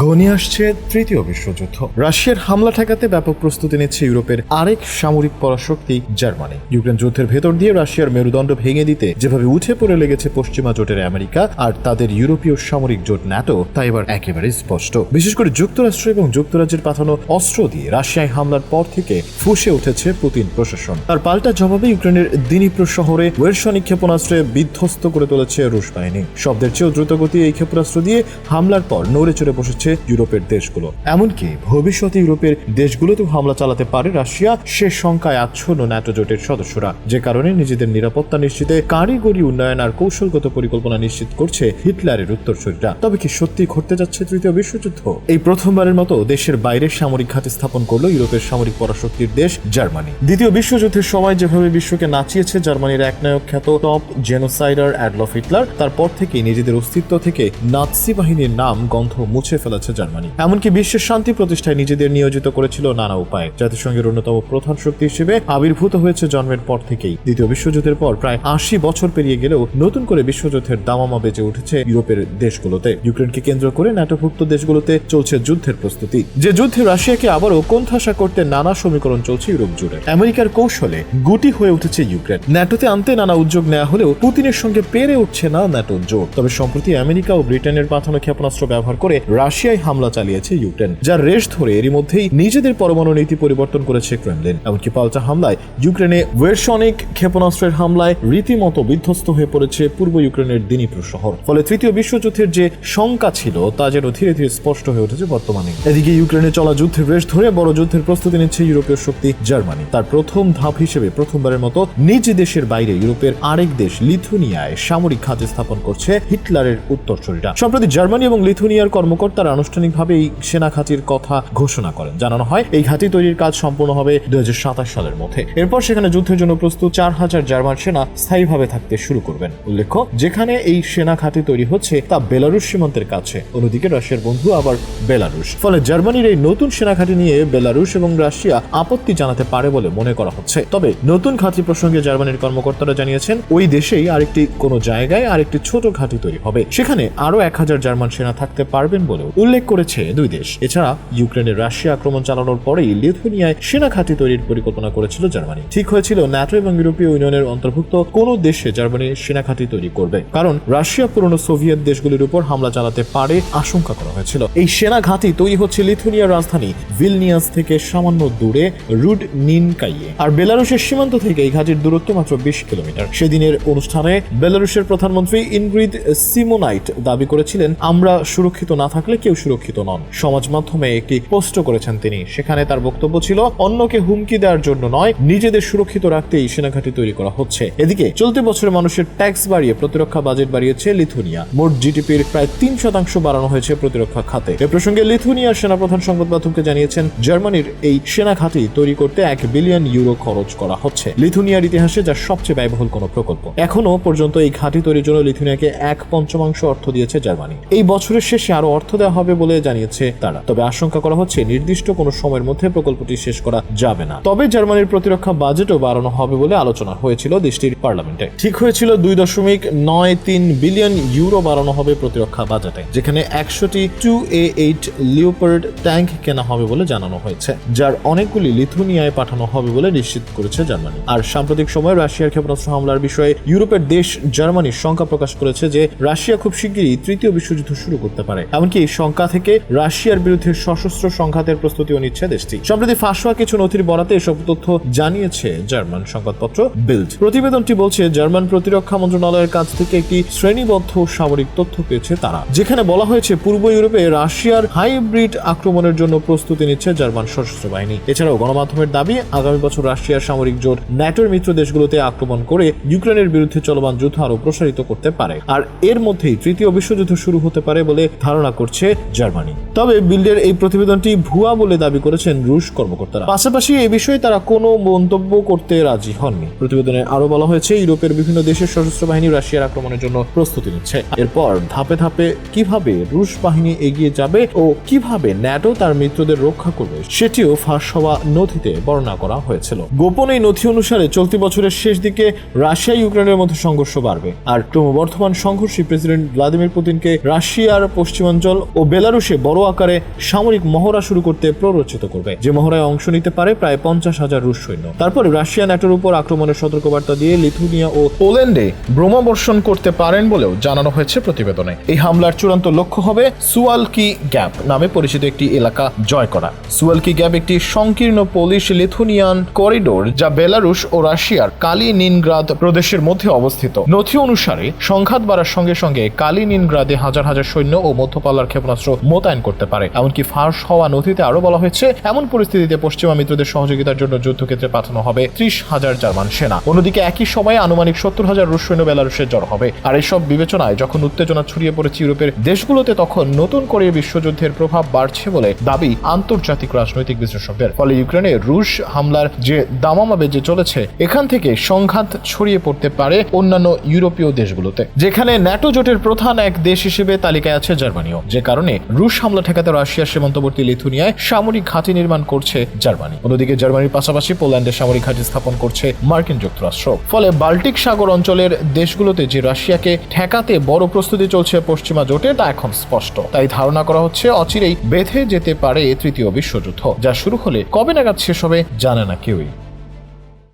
ঘনিয়ে আসছে তৃতীয় বিশ্বযুদ্ধ। রাশিয়ার হামলা ঠেকাতে ব্যাপক প্রস্তুতি নিচ্ছে ইউরোপের আরেক সামরিক পরাশক্তি জার্মানি। ইউক্রেন যুদ্ধের ভেতর দিয়ে রাশিয়ার মেরুদণ্ড ভেঙে দিতে যেভাবে উঠে পড়ে লেগেছে পশ্চিমা জোটের আমেরিকা আর তাদের ইউরোপীয় সামরিক জোট ন্যাটো তা এবার একেবারে স্পষ্ট। বিশেষ করে যুক্তরাষ্ট্র এবং যুক্তরাজ্যের পাঠানো অস্ত্র দিয়ে রাশিয়ায় হামলার পর থেকে ফুসে উঠেছে পুতিন প্রশাসন। তার পাল্টা জবাবে ইউক্রেনের দিনিপ্র শহরে ওয়েরসনিক ক্ষেপণাস্ত্রে বিধ্বস্ত করে তুলেছে রুশ বাহিনী। শব্দের চেয়েও দ্রুতগতি এই ক্ষেপণাস্ত্র দিয়ে হামলার পর নড়ে চড়ে বসেছে ইউরোপের দেশগুলো। এমনকি ভবিষ্যতে ইউরোপের দেশগুলোতেও হামলা চালাতে পারে রাশিয়া, সে সংখ্যায় আচ্ছন্ন ন্যাটো জোটের সদস্যরা। যে কারণে নিজেদের নিরাপত্তা নিশ্চিতে কারিগরি উন্নয়ন আর কৌশলগত পরিকল্পনা নিশ্চিত করছে হিটলারের উত্তরসূরিরা। তবে কি সত্যি ঘটতে যাচ্ছে তৃতীয় বিশ্বযুদ্ধ? এই প্রথমবারের মতো দেশের বাইরে সামরিক ঘাঁটি স্থাপন করল ইউরোপের সামরিক পরাশক্তির দেশ জার্মানি। দ্বিতীয় বিশ্বযুদ্ধের সময় যেভাবে বিশ্বকে নাচিয়েছে জার্মানির এক নায়ক খ্যাত টপ জেনোসাইডার অ্যাডলফ হিটলার, তারপর থেকেই নিজেদের অস্তিত্ব থেকে নাৎসি বাহিনীর নাম গন্ধ মুছে ফেলেছে জার্মানি। এমনকি বিশ্বের শান্তি প্রতিষ্ঠায় নিজেদের নিয়োজিত করেছিল নানা উপায়ে। জাতিসংঘের অন্যতম প্রধান শক্তি হিসেবে আবির্ভূত হয়েছে জন্মের পর থেকেই। দ্বিতীয় বিশ্বযুদ্ধের পর প্রায় আশি বছর পেরিয়ে গেলেও নতুন করে বিশ্বযুদ্ধের দামামা বেজে উঠেছে ইউরোপের দেশগুলোতে। ইউক্রেনকে কেন্দ্র করে ন্যাটোভুক্ত দেশগুলোতে চলছে যুদ্ধের প্রস্তুতি। যে যুদ্ধে রাশিয়াকে আবারও কোণঠাসা করতে নানা সমীকরণ চলছে ইউরোপ জুড়ে। আমেরিকার কৌশলে গুটি হয়ে উঠেছে ইউক্রেন। ন্যাটোতে আনতে নানা উদ্যোগ নেওয়া হলেও পুতিনের সঙ্গে পেরে উঠছে না ন্যাটোর জোট। তবে সম্প্রতি আমেরিকা ও ব্রিটেনের পাঠানো ক্ষেপণাস্ত্র ব্যবহার করে রাশিয়ায় হামলা চালিয়েছে ইউক্রেন, যার রেশ ধরে এরই মধ্যেই নিজেদের পরমাণু নীতি পরিবর্তন করেছে ক্রেমলিন। এমনকি পাল্টা হামলায় ইউক্রেনে ওয়েরসনিক ক্ষেপণাস্ত্রের হামলায় রীতিমতো বিধ্বস্ত হয়ে পড়েছে পূর্ব ইউক্রেনের দিনিপ্র শহর। ফলে তৃতীয় বিশ্বযুদ্ধের যে শঙ্কা ছিল, তা যেন ধীরে ধীরে স্পষ্ট হয়ে উঠেছে বর্তমানে। এদিকে ইউক্রেনে চলা যুদ্ধের রেশ ধরে বড় যুদ্ধের প্রস্তুতি নিচ্ছে ইউরোপীয় শক্তি জার্মানি। তার প্রথম ধাপ হিসেবে প্রথমবারের মতো নিজ দেশের বাইরে ইউরোপের আরেক দেশ লিথুনিয়ায় সামরিক ঘাঁটি স্থাপন করছে হিটলারের উত্তরসূরিরা। সম্প্রতি জার্মানি এবং লিথুনিয়ার কর্মকর্তারা আনুষ্ঠানিকভাবে এই সেনা ঘাঁটির কথা ঘোষণা করেন। জানানো হয়, এই ঘাঁটি তৈরির কাজ সম্পূর্ণ হবে দুই সালের মধ্যে। এরপর সেখানে যুদ্ধের জন্য প্রস্তুত চার হাজার জার্মান সেনা স্থায়ীভাবে থাকতে শুরু করবেন। উল্লেখ্য, যেখানে এই সেনা ঘাঁটি তৈরি হচ্ছে তা বেলারুশ সীমান্তের কাছে। অন্যদিকে রাশিয়ার বন্ধু আবার বেলারুশ। ফলে জার্মানির এই নতুন সেনা ঘাঁটি নিয়ে বেলারুশ এবং রাশিয়া আপত্তি জানাতে পারে বলে মনে করা হচ্ছে। তবে নতুন ঘাঁটি প্রসঙ্গে জার্মানির কর্মকর্তারা জানিয়েছেন, ওই দেশেই আরেকটি কোনো জায়গায় আরেকটি ছোট ঘাঁটি তৈরি হবে। সেখানে আরও এক হাজার জার্মান সেনা থাকতে পারবেন বলেও উল্লেখ করেছে দুই দেশ। এছাড়া ইউক্রেনের রাশিয়া আক্রমণ চালানোর পরেই লিথুনিয়ায় সেনা ঘাঁটি তৈরির পরিকল্পনা করেছিল জার্মানি। ঠিক হয়েছিল, ন্যাটো এবং ইউরোপীয় ইউনিয়নের অন্তর্ভুক্ত কোন দেশে জার্মানি সেনা ঘাঁটি তৈরি করবে। কারণ রাশিয়া, পুরনো সোভিয়েত দেশগুলির উপর হামলা চালাতে পারে আশঙ্কা করা হয়েছিল। এই সেনা ঘাঁটি তৈরি হচ্ছে লিথুনিয়ার রাজধানী ভিলনিয়াস থেকে সামান্য দূরে রুড নিনকাইয়ে আর বেলারুশের সীমান্ত থেকে এই ঘাঁটির দূরত্ব মাত্র বিশ কিলোমিটার। সেদিনের অনুষ্ঠানে বেলারুশের প্রধানমন্ত্রী ইনগ্রিড সিমোনাইট দাবি করেছিলেন, আমরা সুরক্ষিত না থাকলে কেউ সুরক্ষিত নন। সমাজ মাধ্যমে একটি পোস্ট করেছেন তিনি। সেখানে তার বক্তব্য ছিল, অন্যকে হুমকি দেওয়ার জন্য নয়, নিজেদের সুরক্ষিত রাখতেই সেনাঘাঁটি তৈরি করা হচ্ছে। এদিকে, চলতি বছরে মানুষের ট্যাক্স বাড়িয়ে প্রতিরক্ষা বাজেট বাড়িয়েছে লিথুনিয়া। মোট জিডিপির প্রায় তিন শতাংশ বাড়ানো হয়েছে প্রতিরক্ষা খাতে। এ প্রসঙ্গে লিথুনিয়ার সেনাপ্রধান সংবাদ মাধ্যমকে জানিয়েছেন, জার্মানির এই সেনা ঘাঁটি তৈরি করতে এক বিলিয়ন ইউরো খরচ করা হচ্ছে। লিথুনিয়ার ইতিহাসে যা সবচেয়ে ব্যয়বহুল কোনো প্রকল্প। এখনও পর্যন্ত এই ঘাঁটি তৈরির জন্য লিথুনিয়াকে এক পঞ্চমাংশ অর্থ দিয়েছে জার্মানি। এই বছরের শেষে আরও অর্থ দেওয়া হবে বলে জানিয়েছে তারা। তবে আশঙ্কা করা হচ্ছে নির্দিষ্ট কোনো সময়ের মধ্যে প্রকল্পটি শেষ করা যাবে না। তবে জার্মানির প্রতিরক্ষা বাজেটও বাড়ানো হবে বলে আলোচনা হয়েছিল দেশটির পার্লামেন্টে। ঠিক হয়েছিল দুই দশমিক নয় তিন বিলিয়ন ইউরো বাড়ানো হবে প্রতিরক্ষা বাজেটে, যেখানে একশোটি two A eight Leopard tank কেনা হবে বলে জানানো হয়েছে, যার অনেকগুলি লিথুনিয়ায় পাঠানো হবে বলে নিশ্চিত করেছে জার্মানি। আর সাম্প্রতিক সময়ে রাশিয়ার ক্ষেপণাস্ত্র হামলার বিষয়ে ইউরোপের দেশ জার্মানি শঙ্কা প্রকাশ করেছে যে রাশিয়া খুব শিগগিরই তৃতীয় বিশ্বযুদ্ধ শুরু করতে পারে, এমনকি শঙ্কা থেকে রাশিয়ার বিরুদ্ধে সশস্ত্র সংঘাতের প্রস্তুতিও নিচ্ছে দেশটি। সম্প্রতি ফাঁস হওয়া কিছু নথির বরাতে এসব তথ্য জানিয়েছে জার্মান সংবাদপত্র বিল্ড। প্রতিবেদনটি বলছে, জার্মান প্রতিরক্ষা মন্ত্রণালয়ের কাছ থেকে একটি শ্রেণীবদ্ধ সামরিক তথ্য পেয়েছে তারা। যেখানে বলা হয়েছে, পূর্ব ইউরোপে রাশিয়ার হাইব্রিড আক্রমণের জন্য প্রস্তুতি নিচ্ছে জার্মান সশস্ত্র বাহিনী। এছাড়াও গণমাধ্যমের দাবি, আগামী বছর রাশিয়ার সামরিক জোট ন্যাটোর মিত্র দেশগুলোতে আক্রমণ করে ইউক্রেনের বিরুদ্ধে চলমান যুদ্ধ আরও প্রসারিত করতে পারে। আর এর মধ্যেই তৃতীয় বিশ্বযুদ্ধ শুরু হতে পারে বলে ধারণা করছে জার্মানি। তবে বিল্ডের এই প্রতিবেদনটি ভুয়া বলে দাবি করেছেন রুশ কর্মকর্তারা। পাশাপাশি এই বিষয়ে তারা কোনো মন্তব্য করতে রাজি হননি। প্রতিবেদনে আরও বলা হয়েছে, ইউরোপের বিভিন্ন দেশের সশস্ত্র বাহিনী রাশিয়ার আক্রমণের জন্য প্রস্তুতি নিচ্ছে। এরপর ধাপে ধাপে কীভাবে রুশ বাহিনী এগিয়ে যাবে ও কীভাবে ন্যাটো তার মিত্রদের রক্ষা করবে, সেটিও ফাঁস হওয়া নথিতে বর্ণনা করা হয়েছিল। গোপন এই নথি অনুসারে চলতি বছরের শেষ দিকে রাশিয়া ইউক্রেনের মধ্যে সংঘর্ষ বাড়বে। আর ক্রমবর্ধমান সংঘর্ষে প্রেসিডেন্ট ভ্লাদিমির পুতিনকে রাশিয়ার পশ্চিমাঞ্চল ও বেলারুশে বড় আকারে সামরিক মহড়া শুরু করতে প্ররোচিত করবে। যে মহড়ায় অংশ নিতে পারে প্রায় পঞ্চাশ হাজার রুশ সৈন্য। তারপরে রাশিয়া ন্যাটোর উপর আক্রমণের সতর্কবার্তা দিয়ে লিথুনিয়া ও পোল্যান্ডে বোমাবর্ষণ করতে পারেন বলেও জানানো হয়েছে প্রতিবেদনে। এই হামলার চূড়ান্ত লক্ষ্য হবে সুয়ালকি গ্যাপ নামে পরিচিত একটি এলাকা জয় করা। সুয়ালকি গ্যাপ একটি সংকীর্ণ পোলিশ লিথুনিয়ান করিডোর যা বেলারুশ ও রাশিয়ার কালিনিনগ্রাদ প্রদেশের মধ্যে অবস্থিত। নথি অনুসারে সংঘাত বাড়ার সঙ্গে সঙ্গে কালিনিনগ্রাদে হাজার হাজার সৈন্য ও মধ্যপাল্লার ক্ষেপণাস্ত্র মোতায়েন করতে পারে। এমনকি ফাঁস হওয়া নথিতে আরও বলা হয়েছে, এমন পরিস্থিতিতে পশ্চিমা মিত্রদের সহযোগিতার জন্য যুদ্ধক্ষেত্রে পাঠানো হবে ত্রিশ হাজার জার্মান সেনা। অন্যদিকে একই সময়ে আনুমানিক সত্তর হাজার রুশ সৈন্য বেলারুশে জড় হবে। আর এসব বিবেচনায় যখন উত্তেজনা ছড়িয়ে পড়েছে ইউরোপের দেশগুলোতে, তখন নতুন করে বিশ্বযুদ্ধের প্রভাব বাড়ছে বলে দাবি আন্তর্জাতিক রাজনৈতিক বিশ্লেষকদের। ফলে ইউক্রেনে রুশ হামলার যে দামামা বেজে চলেছে, এখান থেকে সংঘাত ছড়িয়ে পড়তে পারে অন্যান্য ইউরোপীয় দেশগুলোতে। যেখানে ন্যাটো জোটের প্রধান এক দেশ হিসেবে তালিকায় আছে জার্মানিও, যে কারণে রুশ হামলা ঠেকাতে রাশিয়ার সীমান্তবর্তী লিথুনিয়ায় সামরিক ঘাঁটি নির্মাণ করছে জার্মানি। অন্যদিকে জার্মানির পাশাপাশি পোল্যান্ডে সামরিক ঘাঁটি স্থাপন করছে মার্কিন যুক্তরাষ্ট্র। ফলে বাল্টিক সাগর অঞ্চলের দেশগুলোতে যে রাশিয়াকে ঠেকাতে বড় প্রস্তুতি চলছে পশ্চিমা জোটে তা এখন স্পষ্ট। তাই ধারণা করা হচ্ছে অচিরেই বেঁধে যেতে পারে তৃতীয় বিশ্বযুদ্ধ, যা শুরু হলে কবে নাগাদ শেষ হবে জানে না কেউই।